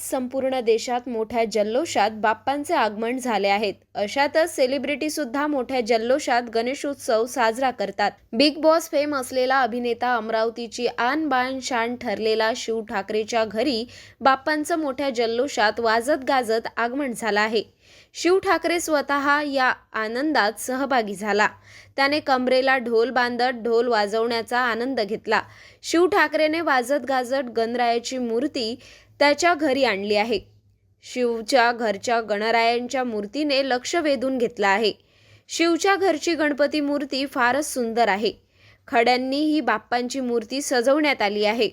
संपूर्ण देशात मोठ्या जल्लोषात बाप्पांचे आगमन झाले आहेत. अशातच सेलिब्रिटी सुद्धा मोठ्या जल्लोषात गणेशोत्सव साजरा करतात. बिग बॉस फेम असलेला अभिनेता अमरावतीची आन बाण शान ठरलेला शिव ठाकरेच्या घरी बाप्पांचं मोठ्या जल्लोषात वाजत गाजत आगमन झालं आहे. शिव ठाकरे स्वतः या आनंदात सहभागी झाला. त्याने कमरेला ढोल बांधत ढोल वाजवण्याचा आनंद घेतला. शिव ठाकरेने वाजत गाजत गणरायाची मूर्ती त्याच्या घरी आणली आहे. शिवच्या घरच्या गणरायांच्या मूर्तीने लक्ष वेधून घेतलं आहे. शिवच्या घरची गणपती मूर्ती फारच सुंदर आहे. खड्यांनी ही बाप्पांची मूर्ती सजवण्यात आली आहे.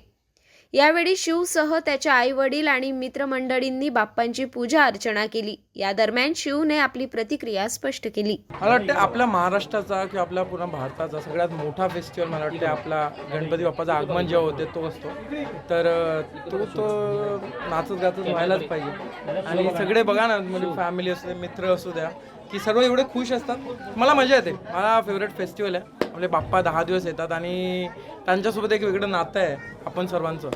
यावेळी शिवसह त्याच्या आई वडील आणि मित्रमंडळींनी बाप्पांची पूजा अर्चना केली. या दरम्यान शिवने आपली प्रतिक्रिया स्पष्ट केली. मला वाटतं आपल्या महाराष्ट्राचा किंवा आपल्या पूर्ण भारताचा सगळ्यात मोठा फेस्टिवल मला वाटतं आपला गणपती बाप्पाचं आगमन जेव्हा होते तो असतो. तर तो तो नाचत गाचत व्हायलाच पाहिजे. आणि सगळे बघा ना म्हणजे फॅमिली असू दे मित्र असू द्या की सर्व एवढे खुश असतात. मला मजा येते. मला फेवरेट फेस्टिवल आहे. आपले बाप्पा दहा दिवस येतात आणि त्यांच्यासोबत एक वेगळं नातं आहे आपण सर्वांचं.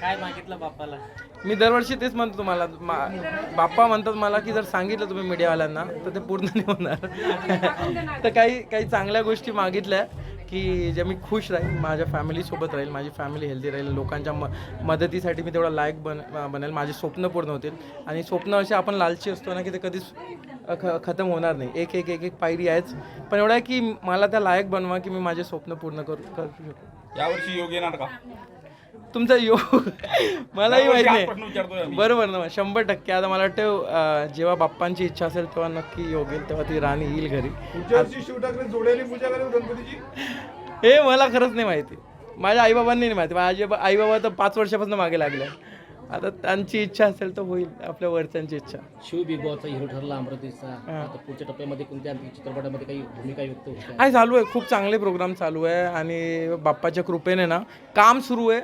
काय मागितलं बाप्पाला? मी दरवर्षी तेच म्हणतो तुम्हाला मा- बाप्पा म्हणतात मला की जर सांगितलं तुम्ही मीडियावाल्यांना तर ते पूर्ण नाही होणार. तर काही काही चांगल्या गोष्टी मागितल्या. की जे मी खुश राहील माझ्या फॅमिलीसोबत राहील माझी फॅमिली हेल्दी राहील लोकांच्या म मदतीसाठी मी तेवढा लायक बन बनेल माझे स्वप्न पूर्ण होतील. आणि स्वप्न असे आपण लालची असतो ना की ते कधीच ख खतम होणार नाही. एक एक एक एक पायरी आहेच. पण एवढं आहे की मला त्या लायक बनवा की मी माझे स्वप्न पूर्ण करू करू शकतो यावर्षी योग येणार का? तुमचा योग मलाही माहीत नाही. बरोबर ना शंभर टक्के. आता मला वाटतं जेव्हा बाप्पांची इच्छा असेल तेव्हा नक्की योग येईल तेव्हा ती राणी येईल घरी. हे मला खरंच नाही माहिती. माझ्या आईबाबांनी नाही माहिती. माझे आईबाबा तर पाच वर्षापासून मागे लागले आता त्यांची इच्छा असेल तर होईल आपल्या वरच्यांची इच्छा. शिव बिग बॉसचा हिरो ठरला अमरावतीचा आता पुढच्या टप्प्यामध्ये कोणत्या चित्रपटामध्ये काही भूमिका व्यक्त होत आहे? चालू आहे. खूप चांगले प्रोग्राम चालू आहे. आणि बाप्पाच्या कृपेने ना काम सुरू आहे.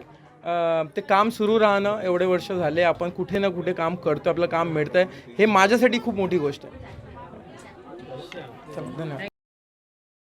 ते काम सुरू राहणं एवढे वर्ष झाले आपण कुठे ना कुठे काम करतो आपलं काम मिळतंय. हे माझ्यासाठी खूप मोठी गोष्ट आहे. धन्यवाद.